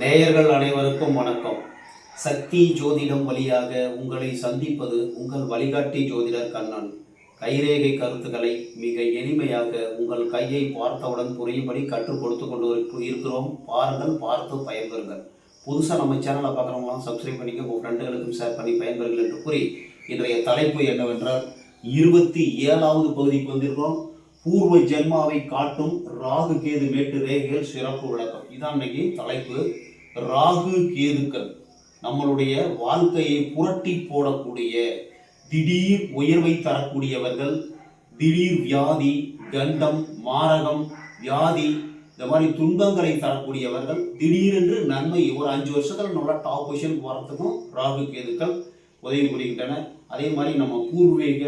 நேயர்கள் அனைவருக்கும் வணக்கம். சக்தி ஜோதிடம் வழியாக உங்களை சந்திப்பது உங்கள் வழிகாட்டி ஜோதிடர் கண்ணன். கைரேகை கருத்துக்களை மிக எளிமையாக உங்கள் கையை பார்த்தவுடன் புரியும்படி கற்றுக் கொடுத்து கொண்டு இருக்கிறோம். பாருங்கள் பார்த்து பயன்பெறுங்கள். புதுசாக நம்ம சேனலை பார்க்குறவங்களாம் சப்ஸ்கிரைப் பண்ணிக்க உங்கள் ஃப்ரெண்டுகளுக்கும் ஷேர் பண்ணி பயன்பெறுங்கள் என்று கூறி இன்றைய தலைப்பு என்னவென்றால் இருபத்தி ஏழாவது பகுதிக்கு வந்திருக்கிறோம். பூர்வ ஜென்மாவை காட்டும் ராகு கேது மேட்டு ரேகைகள் சிறப்பு விளக்கம். இதான் இன்னைக்கு தலைப்பு. ராகு கேதுக்கள் நம்மளுடைய வாழ்க்கையை புரட்டி போடக்கூடிய திடீர் உயர்வை தரக்கூடியவர்கள் திடீர் வியாதி கண்டம் மாரகம் வியாதி இந்த மாதிரி துன்பங்களை தரக்கூடியவர்கள் திடீரென்று நன்மை ஒரு அஞ்சு வருஷத்தில் நல்லா டாப் பொசிஷன் போகிறதுக்கும் ராகு கேதுக்கள் உதவி புரிகின்றன. அதே மாதிரி நம்ம பூர்வீக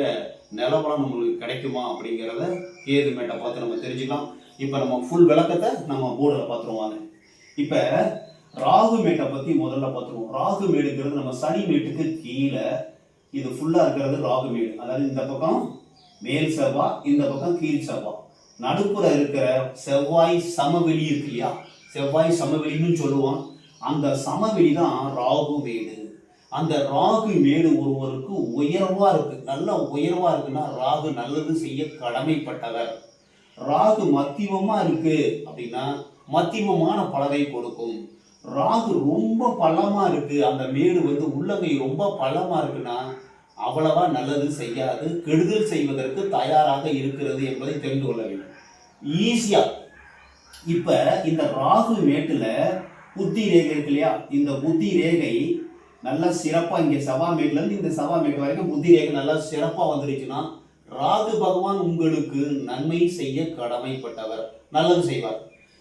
நிலவரம் நம்மளுக்கு கிடைக்குமா அப்படிங்கிறத கேது மேட்டை பார்த்து நம்ம தெரிஞ்சுக்கலாம். இப்போ நம்ம ஃபுல் விளக்கத்தை நம்ம போர்டில் பார்த்துருவாங்க இப்போ ராகு மேட்டை பற்றி முதல்ல பார்த்துருவோம். ராகு மேடுங்கிறது நம்ம சனி மேட்டுக்கு கீழே இது ஃபுல்லாக இருக்கிறது ராகு மேடு. அதாவது இந்த பக்கம் மேல் செவ்வாய் இந்த பக்கம் கீழ் செவ்வாய் நடுப்புற இருக்கிற செவ்வாய் சமவெளி இருக்கு இல்லையா? செவ்வாய் சமவெளின்னு சொல்லுவோம். அந்த சமவெளி தான் ராகு மேடு. அந்த ராகு மேடு ஒருவருக்கு உயர்வா இருக்கு. நல்ல உயர்வா இருக்குன்னா ராகு நல்லது செய்ய கடமைப்பட்டவர். ராகு மத்தியமா இருக்கு அப்படின்னா மத்தியமமான பலனை கொடுக்கும். ராகு ரொம்ப பலமாக இருக்கு. அந்த மேடு வந்து உள்ளங்கை ரொம்ப பலமாக இருக்குன்னா அவ்வளவா நல்லது செய்யாது. கெடுதல் செய்வதற்கு தயாராக இருக்கிறது என்பதை தெரிந்து கொள்ள வேண்டும். ஈஸியா இப்ப இந்த ராகு மேட்டுல புத்தி ரேகை இருக்கு இல்லையா? இந்த புத்தி ரேகை நல்லா சிறப்பா இங்க சவா மேட்ல இருந்து இந்த சவா மேட் வரைக்கும் புத்தி ரேகை நல்லா சிறப்பா வந்துருச்சுன்னா ராகு பகவான் உங்களுக்கு நன்மை செய்ய கடமைப்பட்டவர். நல்லது செய்வார்.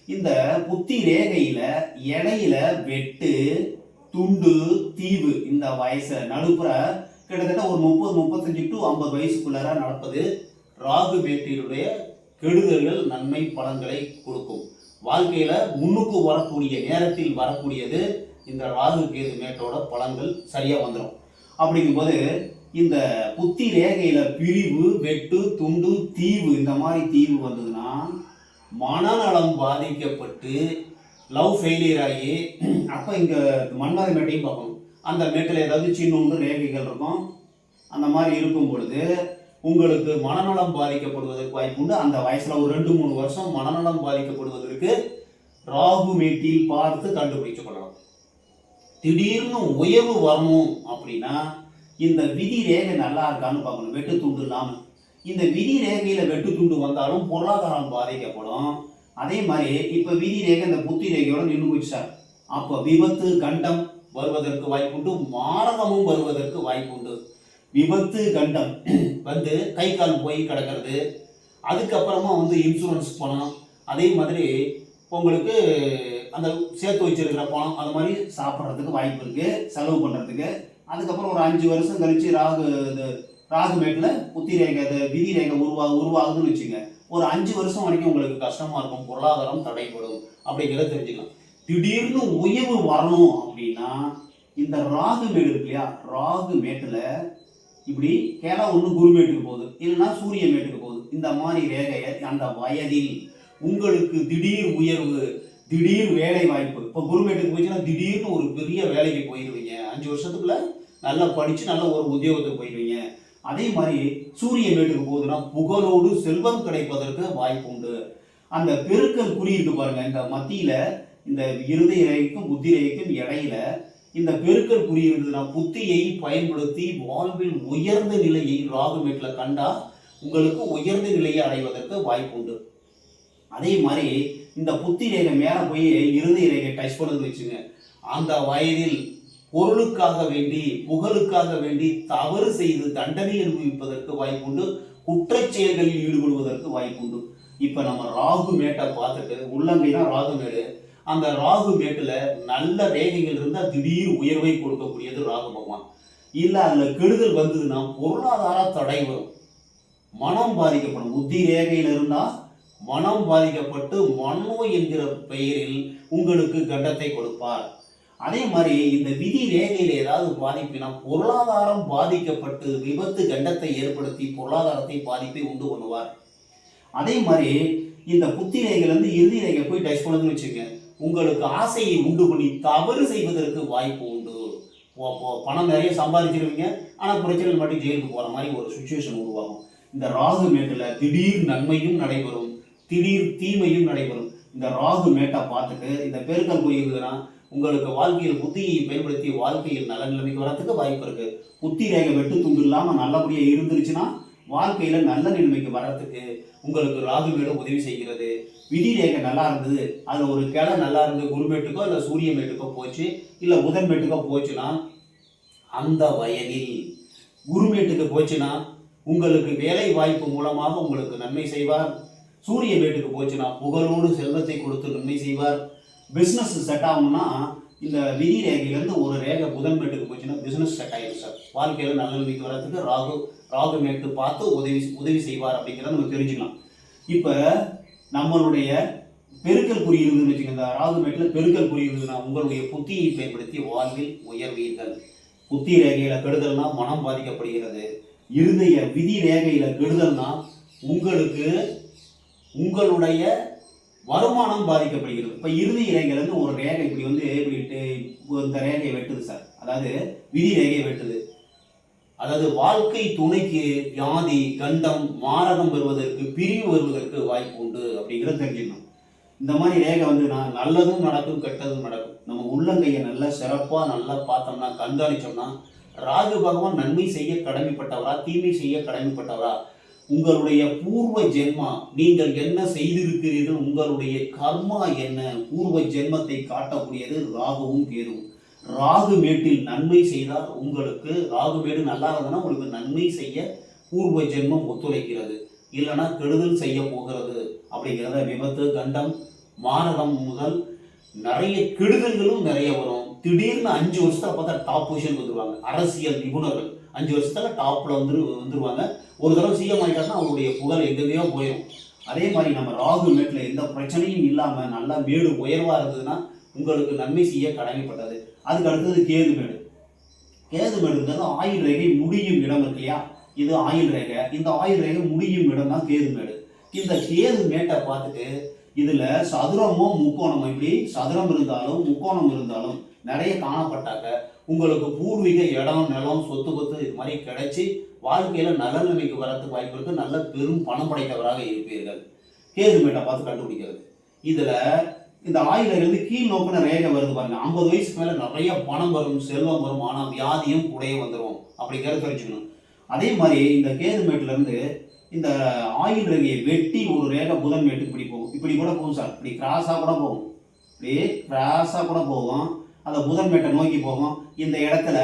இந்த புத்தி ரேகையில இடையில வெட்டு துண்டு தீவு இந்த வயசை நடுப்புற கிட்டத்தட்ட ஒரு முப்பது முப்பத்தஞ்சு டு ஐம்பது வயசுக்குள்ளார நடப்பது ராகு பேட்டியினுடைய கெடுதல்கள் நன்மை பலன்களை கொடுக்கும். வாழ்க்கையில முன்னுக்கு வரக்கூடிய நேரத்தில் வரக்கூடியது இந்த ராகு கேது மேட்டோட பலன்கள் சரியா வந்துடும் அப்படிங்கும்போது இந்த புத்தி ரேகையில பிரிவு வெட்டு துண்டு தீவு இந்த மாதிரி தீவு வந்ததுன்னா மனநலம் பாதிக்கப்பட்டு லவ் ஃபெயிலியர் ஆகி அப்போ இங்கே மன்மத மேட்டையும் பார்க்கணும். அந்த மேட்டில் ஏதாவது சின்னொன்று ரேகைகள் இருக்கும். அந்த மாதிரி இருக்கும் பொழுது உங்களுக்கு மனநலம் பாதிக்கப்படுவதற்கு வாய்ப்பு உண்டு. அந்த வயசில் ஒரு ரெண்டு மூணு வருஷம் மனநலம் பாதிக்கப்படுவதற்கு ராகு மேட்டில் பார்த்து கண்டுபிடிச்சு கொள்ளலாம். திடீர்னு உயர்வு வரணும் அப்படின்னா இந்த விதி ரேகை நல்லா இருக்கான்னு பார்க்கணும். வெட்டு துண்டு இல்லாமல் இந்த விதி ரேகையில வெட்டு துண்டு வந்தாலும் பொருளாதாரம் பாதிக்கப்படும். அதே மாதிரி இப்ப விதி ரேகை இந்த புத்தி ரேகையோட நின்று போச்சு சார். அப்போ விபத்து கண்டம் வருவதற்கு வாய்ப்புண்டு மாரதமும் வருவதற்கு வாய்ப்புண்டு. விபத்து கண்டம் வந்து கை கால் போய் கிடக்கிறது. அதுக்கப்புறமா வந்து இன்சூரன்ஸ் பணம். அதே மாதிரி உங்களுக்கு அந்த சேர்த்து வச்சிருக்கிற பணம் அது மாதிரி சாப்பிட்றதுக்கு வாய்ப்பு இருக்கு செலவு பண்ணுறதுக்கு அதுக்கப்புறம் ஒரு அஞ்சு வருஷம் கழிச்சு ராகு இது ராகு மேட்டில் புத்தி ரேகை விதி ரேகை உருவா உருவாகுதுன்னு வச்சுங்க. ஒரு அஞ்சு வருஷம் வரைக்கும் உங்களுக்கு கஷ்டமாக இருக்கும் பொருளாதாரம் தடைபடும் அப்படிங்கிறத தெரிஞ்சுக்கலாம். திடீர்னு உயர்வு வரணும் அப்படின்னா இந்த ராகு மேடு இருக்கு இல்லையா ராகு மேட்டில் இப்படி கேலா ஒன்று குரு மேட்டுக்கு போகுது இல்லைன்னா சூரிய மேட்டுக்கு போகுது. இந்த மாதிரி ரேகையை அந்த வயதில் உங்களுக்கு திடீர் உயர்வு திடீர் வேலை வாய்ப்பு இப்போ குருமேட்டுக்கு போயிடுச்சுன்னா திடீர்னு ஒரு பெரிய வேலைக்கு போயிடுவீங்க அஞ்சு வருஷத்துக்குள்ள நல்லா படித்து நல்ல ஒரு உத்தியோகத்துக்கு போயிடுவீங்க அதே மாதிரி சூரிய வீட்டுக்கு போகுதுன்னா புகழோடு செல்வம் கிடைப்பதற்கு வாய்ப்பு உண்டு. அந்த பெருக்கல் குறியிருக்கு பாருங்க இந்த மத்தியில இந்த இருதய ரேகைக்கும் புத்தி ரேகைக்கும் இடையில இந்த பெருக்கல் குறி இருந்ததுன்னா புத்தியை பயன்படுத்தி வாழ்வில் உயர்ந்த நிலையை ராகுமேட்டில் கண்டா உங்களுக்கு உயர்ந்த நிலையை அடைவதற்கு வாய்ப்பு உண்டு. அதே மாதிரி இந்த புத்தி ரேகை மேலே போய் இருதய ரேகை டச் பண்ணது வச்சுங்க அந்த வயதில் பொருளுக்காக வேண்டி புகழுக்காக வேண்டி தவறு செய்து தண்டனை அனுபவிப்பதற்கு வாய்ப்புண்டு குற்றச் செயல்களில் ஈடுபடுவதற்கு வாய்ப்புண்டு. இப்போ நம்ம ராகு மேட்டை பார்த்துட்டு உள்ளங்கைனா ராகு மேடு. அந்த ராகு மேட்டில் நல்ல ரேகைகள் இருந்தால் திடீர் உயர்வை கொடுக்கக்கூடியது ராகு பகவான். இல்லை அதில் கெடுதல் வந்ததுன்னா பொருளாதார தடை வரும். மனம் பாதிக்கப்படும். புத்தி ரேகையில் இருந்தால் மனம் பாதிக்கப்பட்டு மனோ என்கிற பெயரில் உங்களுக்கு கண்டத்தை கொடுப்பார். அதே மாதிரி இந்த விதி ரேகையில் ஏதாவது பாதிப்பினா பொருளாதாரம் பாதிக்கப்பட்டு விபத்து கண்டத்தை ஏற்படுத்தி பொருளாதாரத்தை பாதிப்பை உண்டு பண்ணுவார். அதே மாதிரி இந்த புத்தி ரேகையில இருந்து இறுதி ரேகை போய் டச் பண்ணுதுன்னு வச்சுக்கோங்க. உங்களுக்கு ஆசையை உண்டு பண்ணி தவறு செய்வதற்கு வாய்ப்பு உண்டு. பணம் நிறைய சம்பாதிச்சிருவீங்க. ஆனால் பிரச்சனைகள் மட்டும் ஜெயிலுக்கு போகிற மாதிரி ஒரு சுச்சுவேஷன் உருவாகும். இந்த ராகு மேட்டில் திடீர் நன்மையும் நடைபெறும். திடீர் தீமையும் நடைபெறும். இந்த ராகு மேட்டை பார்த்துட்டு இந்த பெருக்கல் போயிருந்ததுன்னா உங்களுக்கு வாழ்க்கையில் புத்தியை பயன்படுத்தி வாழ்க்கையில் நல்ல நிலைமைக்கு வரத்துக்கு வாய்ப்பு இருக்கு. புத்தி ரேகை வெட்டு துண்டு இல்லாமல் நல்லபடியாக இருந்துருச்சுன்னா வாழ்க்கையில நல்ல நிலைமைக்கு வர்றதுக்கு உங்களுக்கு ராகு வீடு உதவி செய்கிறது. விதி ரேகை நல்லா இருந்தது. அது ஒரு கிளை நல்லா இருந்து குருமேட்டுக்கோ இல்லை சூரிய மேட்டுக்கோ போச்சு இல்லை புதன் மேட்டுக்கோ போச்சுன்னா அந்த வயதில் குருமேட்டுக்கு போச்சுன்னா உங்களுக்கு வேலை வாய்ப்பு மூலமாக உங்களுக்கு நன்மை செய்வார். சூரிய மேட்டுக்கு போச்சுன்னா புகழோடு செல்வத்தை கொடுத்து நன்மை செய்வார். பிஸ்னஸ் செட் ஆகும்னா இந்த விதி ரேகையிலேருந்து ஒரு ரேகை புதன் மேட்டுக்கு போச்சுன்னா பிஸ்னஸ் செட் ஆகிடும் சார் வாழ்க்கையில் நல்ல நிலைக்கு வர்றதுக்கு ராகு ராகு மேட்டு பார்த்து உதவி உதவி செய்வார் அப்படிங்கிறத நம்ம தெரிஞ்சுக்கலாம். இப்போ நம்மளுடைய பெருக்கல் குறி இருந்துன்னு வச்சுக்கோங்க இந்த ராகு மேட்டில் பெருக்கல் குறி இருந்ததுன்னா உங்களுடைய புத்தியை பயன்படுத்தி வாழ்வில் உயர்வீர்கள். புத்தி ரேகையில் கெடுதல்னா மனம் பாதிக்கப்படுகிறது. இருதய விதி ரேகையில் கெடுதல்னா உங்களுக்கு உங்களுடைய வருமானம் பாதிக்கப்படுகிறது. இப்போ இறுதி ரேகையிலேருந்து ஒரு ரேகை இப்படி வந்து இப்படி இந்த ரேகையை வெட்டுது சார். அதாவது விதி ரேகையை வெட்டுது. அதாவது வாழ்க்கை துணைக்கு வியாதி கண்டம் மாரகம் வருவதற்கு பிரிவு வருவதற்கு வாய்ப்பு உண்டு அப்படிங்கிறத தெரிஞ்சுக்கணும். இந்த மாதிரி ரேகை வந்து நான் நல்லதும் நடக்கும் கெட்டதும் நடக்கும். நம்ம உள்ளங்கையை நல்லா சிறப்பாக நல்லா பார்த்தோம்னா கண்காணிச்சோம்னா ராகு பகவான் நன்மை செய்ய கடமைப்பட்டவரா தீமை செய்ய கடமைப்பட்டவரா உங்களுடைய பூர்வ ஜென்மா நீங்கள் என்ன செய்திருக்கிறீர்கள் உங்களுடைய கர்மா என்ன? பூர்வ ஜென்மத்தை காட்டக்கூடியது ராகுவும் கேதுவும். ராகு மேட்டில் நன்மை செய்தால் உங்களுக்கு ராகு மேடு நல்லா இருந்ததுன்னா உங்களுக்கு நன்மை செய்ய பூர்வ ஜென்மம் ஒத்துழைக்கிறது. இல்லைன்னா கெடுதல் செய்ய போகிறது அப்படிங்கிறத விபத்து கண்டம் மாரகம் முதல் நிறைய கெடுதல்களும் நிறைய வரும். திடீர்னு அஞ்சு வருஷத்தை பார்த்தா டாப் பொசிஷன் வந்துருவாங்க. அரசியல் நிபுணர்கள். அஞ்சு வருஷத்தில் டாப்பில் வந்து வந்துருவாங்க. ஒரு தடவை சிஎம் ஆகிட்டாருன்னா அவருடைய புகழ் எங்கேயோ போயிடும் அதே மாதிரி நம்ம ராகு மேட்டில் எந்த பிரச்சனையும் இல்லாமல் நல்லா மேடு உயர்வாக இருந்ததுன்னா உங்களுக்கு நன்மை செய்ய கடமைப்பட்டது. அதுக்கு அடுத்தது கேது மேடு. கேது மேடுங்கிறது ஆயுள் ரேகை முடியும் இடம் இருக்கு இல்லையா? இது ஆயுள் ரேகை. இந்த ஆயுள் ரேகை முடியும் இடம் தான் கேது மேடு. இந்த கேது மேட்டை பார்த்துட்டு இதில் சதுரமோ முக்கோணமோ இப்படி சதுரம் இருந்தாலும் முக்கோணம் இருந்தாலும் நிறைய காணப்பட்டாக்க உங்களுக்கு பூர்வீக இடம் நிலம் சொத்து கொத்து இது மாதிரி கிடைச்சி வாழ்க்கையில நல்ல நிலைமைக்கு வரத்துக்கு வாய்ப்பு இருக்கு. நல்ல பெரும் பணம் படைத்தவராக இருப்பீர்கள். கேது மேட்டை பார்த்து கண்டுபிடிக்கிறது. இதுல இந்த ஆயுள இருந்து கீழ் நோக்கின ரேகை வருது பாருங்க. ஐம்பது வயசுக்கு மேல நிறைய பணம் வரும் செல்வம் வரும் ஆனால் வியாதியும் கூடயே வந்துடும் அப்படிங்கிறத தெரிஞ்சுக்கணும். அதே மாதிரி இந்த கேது இருந்து இந்த ஆயுள் ரேகையை வெட்டி ஒரு ரேகை புதன் மேட்டுக்கு இப்படி போகும். இப்படி கூட போகும் சார். இப்படி கிராஸா கூட போகும். இப்படி கிராஸா கூட போகும். அந்த புதன் மேட்டை நோக்கி போகும். இந்த இடத்துல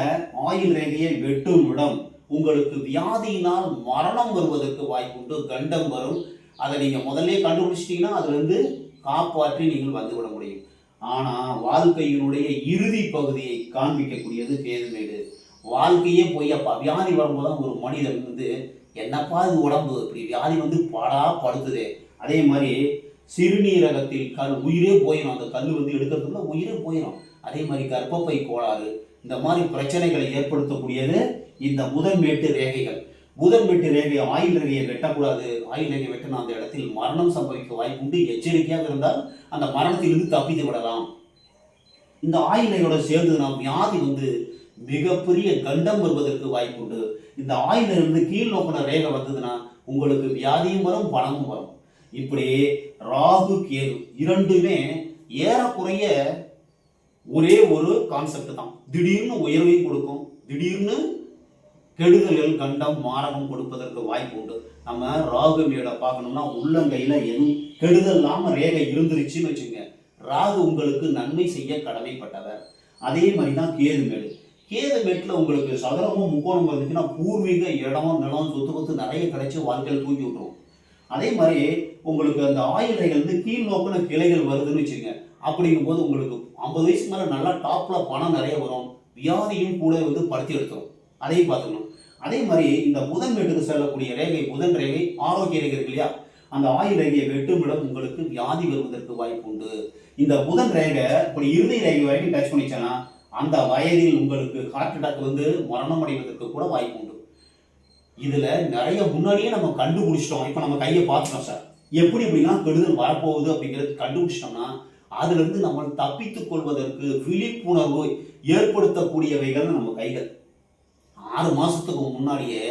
ஆயுள் ரேகையை வெட்டும் இடம். உங்களுக்கு வியாதியினால் மரணம் வருவதற்கு வாய்ப்புண்டு கண்டம் வரும். அதை நீங்கள் முதல்ல கண்டுபிடிச்சிட்டிங்கன்னா அதுலேருந்து காப்பாற்றி நீங்கள் வந்துவிட முடியும். ஆனால் வாழ்க்கையினுடைய இறுதி பகுதியை காண்பிக்கக்கூடியது கேதுமேடு. வாழ்க்கையே பொய்யப்பா வியாதி வரும்போது ஒரு மனிதன் வந்து என்னப்பா இது உடம்பு? இப்படி வியாதி வந்து பாடா படுத்துதே. அதே மாதிரி சிறுநீரகத்தில் கல் உயிரே போயிடும் அந்த கல் வந்து எடுக்கிறதுக்குள்ள உயிரே போயிடும் அதே மாதிரி கர்ப்பப்பை கோளாறு இந்த மாதிரி பிரச்சனைகளை ஏற்படுத்தக்கூடியது இந்த புதன் மேட்டு ரேகைகள். புதன் மேட்டு ரேகை ஆயில் ரேகையை வெட்டக்கூடாது. ஆயில் ரேகை வெட்டினா அந்த இடத்தில் மரணம் சம்பவிக்க வாய்ப்பு உண்டு. எச்சரிக்கையாக இருந்தால் அந்த மரணத்திலிருந்து தப்பித்து விடலாம். இந்த ஆயுள் ரேகையோட சேர்ந்து நாம் வியாதி வந்து மிகப்பெரிய கண்டம் வருவதற்கு வாய்ப்பு உண்டு. இந்த ஆயிலிருந்து கீழ் நோக்கின ரேகை வந்ததுன்னா உங்களுக்கு வியாதியும் வரும் பணமும் வரும். இப்படி ராகு கேது இரண்டுமே ஏறக்குறைய ஒரே ஒரு கான்செப்ட் தான். திடீர்னு உயர்வையும் கொடுக்கும். திடீர்னு கெடுதல்கள் கண்டம் மாரகம் கொடுப்பதற்கு வாய்ப்பு உண்டு. நம்ம ராகு மேடை பார்க்கணும்னா உள்ளங்கையில் எதுவும் கெடுதல் இல்லாமல் ரேகை இருந்துருச்சுன்னு வச்சுங்க ராகு உங்களுக்கு நன்மை செய்ய கடமைப்பட்டவர். அதே மாதிரி தான் கேது மேடு. கேது மேட்டில் உங்களுக்கு சதுரமும் முக்கோணம் இருந்துச்சுன்னா பூர்வீக இடம் நிலம் சொத்து கொத்து நிறைய கிடைச்சி வாழ்க்கையில் தூக்கி விட்டுரும். அதே மாதிரி உங்களுக்கு அந்த ஆயுதைகள் வந்து கீழ் நோக்கின கிளைகள் வருதுன்னு வச்சுங்க அப்படிங்கும்போது உங்களுக்கு ஐம்பது வயசு மேலே நல்லா டாப்பில் பணம் நிறைய வரும். வியாதியும் கூட வந்து படுத்தி எடுத்துரும். அதையும் பார்த்துக்கணும். அதே மாதிரி இந்த புதன் வீட்டுக்கு செல்லக்கூடிய ரேகை புதன் ரேகை ஆரோக்கிய ரேகை இருக்கு இல்லையா? அந்த ஆயுள் ரேகையை வெட்டுமிடம் உங்களுக்கு வியாதி வருவதற்கு வாய்ப்பு உண்டு. இந்த புதன் ரேகை இப்படி இறுதி ரேகை வரைக்கும் டச் பண்ணிச்சேன்னா அந்த வயதில் உங்களுக்கு ஹார்ட் அட்டாக் வந்து மரணம் அடைவதற்கு கூட வாய்ப்பு உண்டு. இதில் நிறைய முன்னாடியே நம்ம கண்டுபிடிச்சிட்டோம். இப்போ நம்ம கையை பார்த்துட்டோம் சார் எப்படி எப்படிலாம் கெடுதல் வரப்போகுது அப்படிங்கிறது கண்டுபிடிச்சிட்டோம்னா அதிலிருந்து நம்ம தப்பித்துக் கொள்வதற்கு விழிப்புணர்வு ஏற்படுத்தக்கூடியவைகள் நம்ம கைகள். ஆறு மாசத்துக்கு முன்னாடியே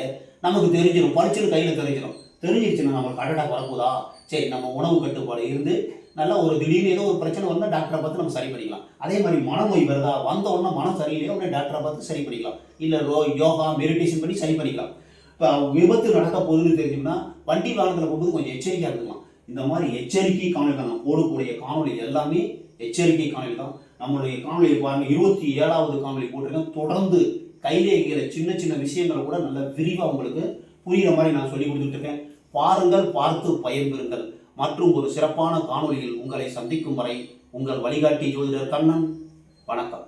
நமக்கு தெரிஞ்சிடும் படிச்சுட்டு கையில் தெரிஞ்சிடும் தெரிஞ்சிருச்சுன்னா நம்ம கடடா வரப்போதா? சரி நம்ம உணவு கட்டுப்பாடு இருந்து நல்லா ஒரு திடீர்னு ஏதோ ஒரு பிரச்சனை வந்தால் டாக்டரை பார்த்து நம்ம சரி பண்ணிக்கலாம். அதே மாதிரி மனநோய் வருதா? வந்த உடனே மனம் சரியில்லையோ? உடனே டாக்டரை பார்த்து சரி பண்ணிக்கலாம். இல்லை ரோ யோகா மெடிடேஷன் பண்ணி சரி பண்ணிக்கலாம். இப்போ விபத்து நடக்க போகுதுன்னு தெரிஞ்சோம்னா வண்டி வாகனத்தில் போகும்போது கொஞ்சம் எச்சரிக்கையாக இருக்கலாம் இந்த மாதிரி எச்சரிக்கை காணொலிகள் நான் போடக்கூடிய காணொலி எல்லாமே எச்சரிக்கை காணொலி தான். நம்மளுடைய காணொலியை பாருங்கள் இருபத்தி ஏழாவது காணொலி போட்டிருக்கேன். தொடர்ந்து கையில் இருக்கிற சின்ன சின்ன விஷயங்களை கூட நல்ல விரிவாக உங்களுக்கு புரிகிற மாதிரி நான் சொல்லி கொடுத்துட்ருக்கேன் பாருங்கள் பார்த்து பயன்பெறுங்கள். மற்றும் ஒரு சிறப்பான காணொளியில் உங்களை சந்திக்கும் வரை உங்கள் வழிகாட்டி ஜோதிடர் கண்ணன். வணக்கம்.